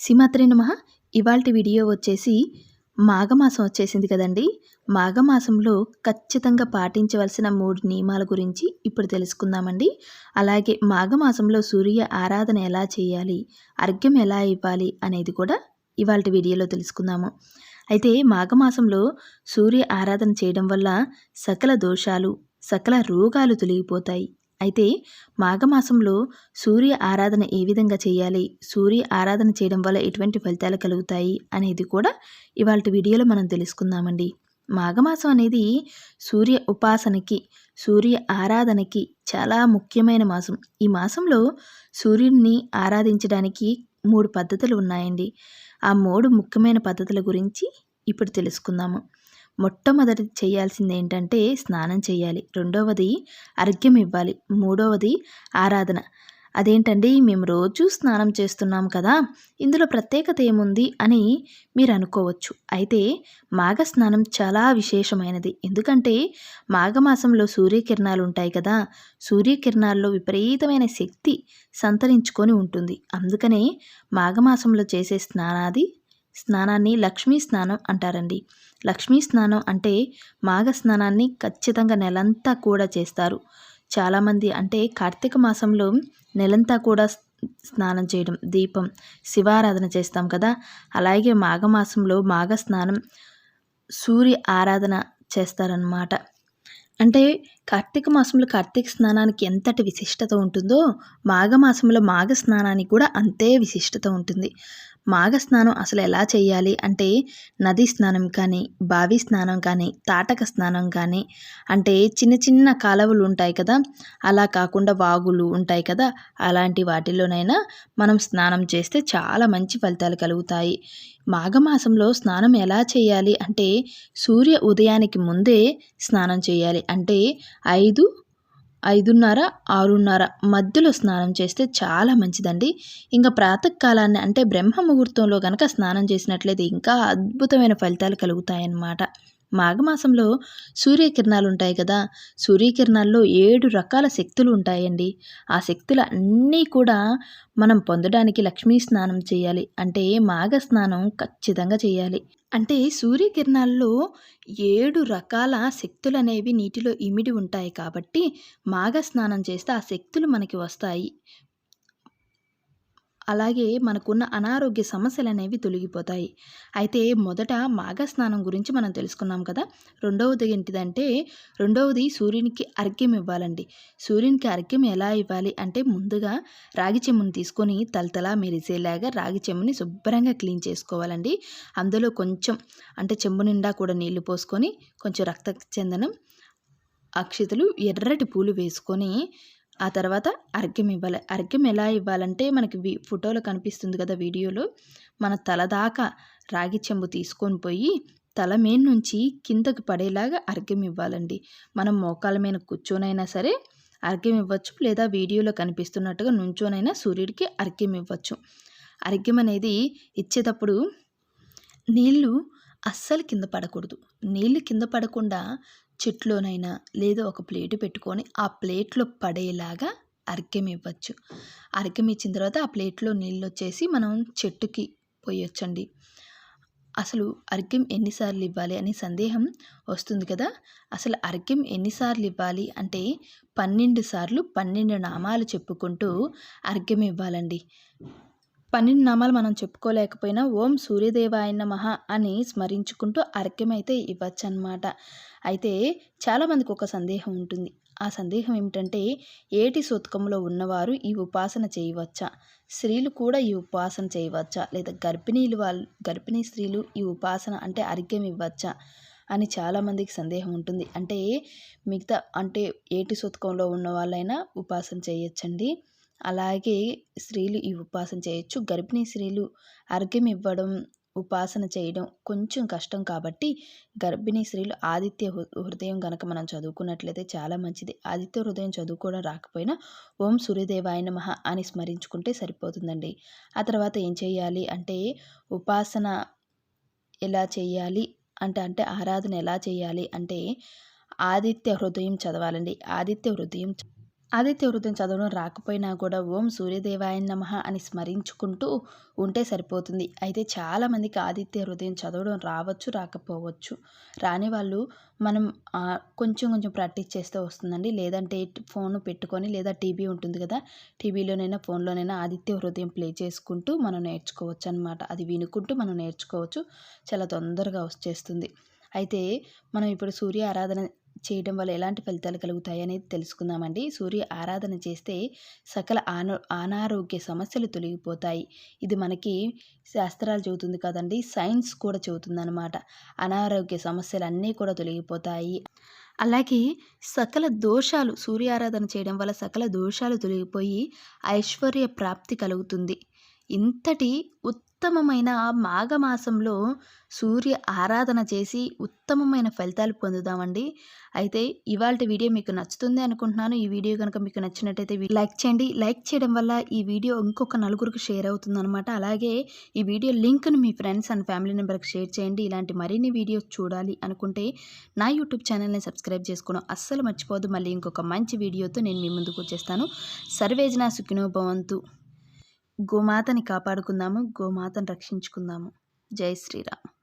సిమాత్రి నమ. ఇవాళ వీడియో వచ్చేసి మాఘమాసం వచ్చేసింది కదండి. మాఘమాసంలో ఖచ్చితంగా పాటించవలసిన మూడు నియమాల గురించి ఇప్పుడు తెలుసుకుందామండి. అలాగే మాఘమాసంలో సూర్య ఆరాధన ఎలా చేయాలి అర్ఘ్యం ఎలా ఇవ్వాలి అనేది కూడా ఇవాళ వీడియోలో తెలుసుకుందాము. అయితే మాఘమాసంలో సూర్య ఆరాధన చేయడం వల్ల సకల దోషాలు సకల రోగాలు తొలగిపోతాయి. అయితే మాఘమాసంలో సూర్య ఆరాధన ఏ విధంగా చేయాలి? సూర్య ఆరాధన చేయడం వల్ల ఎటువంటి ఫలితాలు కలుగుతాయి? అనేది కూడా ఇవాళ వీడియోలో మనం తెలుసుకుందామండి. మాఘమాసం అనేది సూర్య ఉపాసనకి సూర్య ఆరాధనకి చాలా ముఖ్యమైన మాసం. ఈ మాసంలో సూర్యుడిని ఆరాధించడానికి మూడు పద్ధతులు ఉన్నాయండి. ఆ మూడు ముఖ్యమైన పద్ధతుల గురించి ఇప్పుడు తెలుసుకుందాము. మొట్టమొదటి చేయాల్సింది ఏంటంటే స్నానం చేయాలి. రెండవది అర్ఘ్యం ఇవ్వాలి. మూడవది ఆరాధన. అదేంటండి? మేము రోజు స్నానం చేస్తున్నాం కదా ఇందులో ప్రత్యేకత ఏముంది అని మీరు అనుకోవచ్చు. అయితే మాఘ స్నానం చాలా విశేషమైనది. ఎందుకంటే మాఘమాసంలో సూర్యకిరణాలు ఉంటాయి కదా సూర్యకిరణాల్లో విపరీతమైన శక్తి సంతరించుకొని ఉంటుంది. అందుకనే మాఘమాసంలో చేసే స్నానాది స్నానాన్ని లక్ష్మీ స్నానం అంటారండి. లక్ష్మీ స్నానం అంటే మాఘ స్నానాన్ని ఖచ్చితంగా నెలంతా కూడా చేస్తారు. చాలామంది అంటే కార్తీక మాసంలో నెలంతా కూడా స్నానం చేయడం దీపం శివారాధన చేస్తాం కదా. అలాగే మాఘమాసంలో మాఘ స్నానం సూర్య ఆరాధన చేస్తారన్నమాట. అంటే కార్తీక మాసంలో కార్తీక స్నానానికి ఎంతటి విశిష్టత ఉంటుందో మాఘమాసంలో మాఘ స్నానానికి కూడా అంతే విశిష్టత ఉంటుంది. మాఘ స్నానం అసలు ఎలా చేయాలి? అంటే నది స్నానం కానీ బావి స్నానం కానీ తాటక స్నానం కానీ అంటే చిన్న చిన్న కాలువలు ఉంటాయి కదా? అలా కాకుండా వాగులు ఉంటాయి కదా? అలాంటి వాటిలోనైనా మనం స్నానం చేస్తే చాలా మంచి ఫలితాలు కలుగుతాయి. మాఘమాసంలో స్నానం ఎలా చేయాలి? అంటే సూర్య ఉదయానికి ముందే స్నానం చేయాలి. అంటే ఐదు ఐదున్నర ఆరున్నర మధ్యలో స్నానం చేస్తే చాలా మంచిదండి. ఇంకా ప్రాతకాలాన్ని అంటే బ్రహ్మ ముహూర్తంలో కనుక స్నానం చేసినట్లయితే ఇంకా అద్భుతమైన ఫలితాలు కలుగుతాయన్నమాట. మాఘమాసంలో సూర్యకిరణాలు ఉంటాయి కదా సూర్యకిరణాల్లో ఏడు రకాల శక్తులు ఉంటాయండి ఆ శక్తులు అన్నీ కూడా మనం పొందడానికి లక్ష్మీ స్నానం చేయాలి. అంటే మాఘ స్నానం ఖచ్చితంగా చేయాలి. అంటే సూర్యకిరణాల్లో ఏడు రకాల శక్తులు అనేవి నీటిలో ఇమిడి ఉంటాయి కాబట్టి మాఘ స్నానం చేస్తే ఆ శక్తులు మనకి వస్తాయి. అలాగే మనకున్న అనారోగ్య సమస్యలు అనేవి తొలగిపోతాయి. అయితే మొదట మాఘస్నానం గురించి మనం తెలుసుకున్నాం కదా. రెండవది ఏంటిదంటే రెండవది సూర్యునికి అర్ఘ్యం ఇవ్వాలండి. సూర్యునికి అర్ఘ్యం ఎలా ఇవ్వాలి అంటే ముందుగా రాగి చెమ్ముని తీసుకొని తలతలా మెరిసేలాగా రాగి చెమ్ముని శుభ్రంగా క్లీన్ చేసుకోవాలండి. అందులో కొంచెం అంటే చెంబు నిండా కూడా నీళ్ళు పోసుకొని కొంచెం రక్త చందనం అక్షితలు ఎర్రటి పూలు వేసుకొని ఆ తర్వాత అర్ఘ్యం ఇవ్వాలి. అర్ఘ్యం ఎలా ఇవ్వాలంటే మనకి వి ఫోటోలో కనిపిస్తుంది కదా వీడియోలో. మన తల దాకా రాగి చెంబు తీసుకొని పోయి తల మీద నుంచి కిందకి పడేలాగా అర్ఘ్యం ఇవ్వాలండి. మనం మోకాల మీద కూర్చొనైనా సరే అర్ఘ్యం ఇవ్వచ్చు లేదా వీడియోలో కనిపిస్తున్నట్టుగా నుంచోనైనా సూర్యుడికి అర్ఘ్యం ఇవ్వచ్చు. అర్ఘ్యం అనేది ఇచ్చేటప్పుడు నీళ్ళు అస్సలు కింద పడకూడదు. నీళ్ళు కింద పడకుండా చెట్లోనైనా లేదా ఒక ప్లేటు పెట్టుకొని ఆ ప్లేట్లో పడేలాగా అర్ఘ్యం ఇవ్వచ్చు. అర్ఘ్యం ఇచ్చిన తర్వాత ఆ ప్లేట్లో నీళ్ళు వచ్చేసి మనం చెట్టుకి పోయొచ్చండి. అసలు అర్ఘ్యం ఎన్నిసార్లు ఇవ్వాలి అనే సందేహం వస్తుంది కదా? అసలు అర్ఘ్యం ఎన్నిసార్లు ఇవ్వాలి అంటే పన్నెండు సార్లు పన్నెండు నామాలు చెప్పుకుంటూ అర్ఘ్యం ఇవ్వాలండి. పన్నెండు నామాలు మనం చెప్పుకోలేకపోయినా ఓం సూర్యదేవాయ మహా అని స్మరించుకుంటూ అర్ఘ్యం అయితే ఇవ్వచ్చు అనమాట అయితే చాలామందికి ఒక సందేహం ఉంటుంది. ఆ సందేహం ఏమిటంటే ఏటి సూతకంలో ఉన్నవారు ఈ ఉపాసన చేయవచ్చా? స్త్రీలు కూడా ఈ ఉపాసన చేయవచ్చా? లేదా గర్భిణీలు వాళ్ళు గర్భిణీ స్త్రీలు ఈ ఉపాసన అంటే అర్ఘ్యం ఇవ్వచ్చా? అని చాలామందికి సందేహం ఉంటుంది. అంటే మిగతా అంటే ఏటి సూతకంలో ఉన్న వాళ్ళైనా ఉపాసన చేయొచ్చండి. అలాగే స్త్రీలు ఈ ఉపాసన చేయొచ్చు. గర్భిణీ స్త్రీలు అర్ఘ్యం ఇవ్వడం ఉపాసన చేయడం కొంచెం కష్టం కాబట్టి గర్భిణీ స్త్రీలు ఆదిత్య హృదయం కనుక మనం చదువుకున్నట్లయితే చాలా మంచిది. ఆదిత్య హృదయం చదువుకోవడం రాకపోయినా ఓం సూర్యదేవాయ నమ అని స్మరించుకుంటే సరిపోతుందండి. ఆ తర్వాత ఏం చేయాలి అంటే ఉపాసన ఎలా చేయాలి అంటే అంటే ఆరాధన ఎలా చేయాలి అంటే ఆదిత్య హృదయం చదవాలండి. ఆదిత్య హృదయం ఆదిత్య హృదయం చదవడం రాకపోయినా కూడా ఓం సూర్యదేవాయ నమః అని స్మరించుకుంటూ ఉంటే సరిపోతుంది. అయితే చాలామందికి ఆదిత్య హృదయం చదవడం రావచ్చు రాకపోవచ్చు. రాని వాళ్ళు మనం కొంచెం కొంచెం ప్రాక్టీస్ చేస్తే వస్తుందండి. లేదంటే ఫోన్ పెట్టుకొని లేదా టీవీ ఉంటుంది కదా టీవీలోనైనా ఫోన్లోనైనా ఆదిత్య హృదయం ప్లే చేసుకుంటూ మనం నేర్చుకోవచ్చు అనమాట అది వినుకుంటూ మనం నేర్చుకోవచ్చు. చాలా తొందరగా వచ్చేస్తుంది. అయితే మనం ఇప్పుడు సూర్య ఆరాధన చేయడం వల్ల ఎలాంటి ఫలితాలు కలుగుతాయి అనేది తెలుసుకుందామండి. సూర్య ఆరాధన చేస్తే సకల ఆనో అనారోగ్య సమస్యలు తొలగిపోతాయి. ఇది మనకి శాస్త్రాలు చెబుతుంది కదండి. సైన్స్ కూడా చెబుతుంది అనమాట అనారోగ్య సమస్యలు అన్నీ కూడా తొలగిపోతాయి. అలాగే సకల దోషాలు సూర్య ఆరాధన చేయడం వల్ల సకల దోషాలు తొలగిపోయి ఐశ్వర్య ప్రాప్తి కలుగుతుంది. ఇంతటి ఉత్తమమైన మాఘమాసంలో సూర్య ఆరాధన చేసి ఉత్తమమైన ఫలితాలు పొందుదామండి. అయితే ఇవాళ వీడియో మీకు నచ్చుతుంది అనుకుంటున్నాను. ఈ వీడియో కనుక మీకు నచ్చినట్టయితే లైక్ చేయండి. లైక్ చేయడం వల్ల ఈ వీడియో ఇంకొక నలుగురికి షేర్ అవుతుందన్నమాట. అలాగే ఈ వీడియో లింక్ను మీ ఫ్రెండ్స్ అండ్ ఫ్యామిలీ మెంబర్కి షేర్ చేయండి. ఇలాంటి మరిన్ని వీడియోస్ చూడాలి అనుకుంటే నా యూట్యూబ్ ఛానల్ని సబ్స్క్రైబ్ చేసుకోవడం అస్సలు మర్చిపోదు మళ్ళీ ఇంకొక మంచి వీడియోతో నేను మీ ముందుకు వచ్చేస్తాను. సర్వేజన నా భవంతు. గోమాతని కాపాడుకుందాము గోమాతను రక్షించుకుందాము. జై శ్రీరామ్.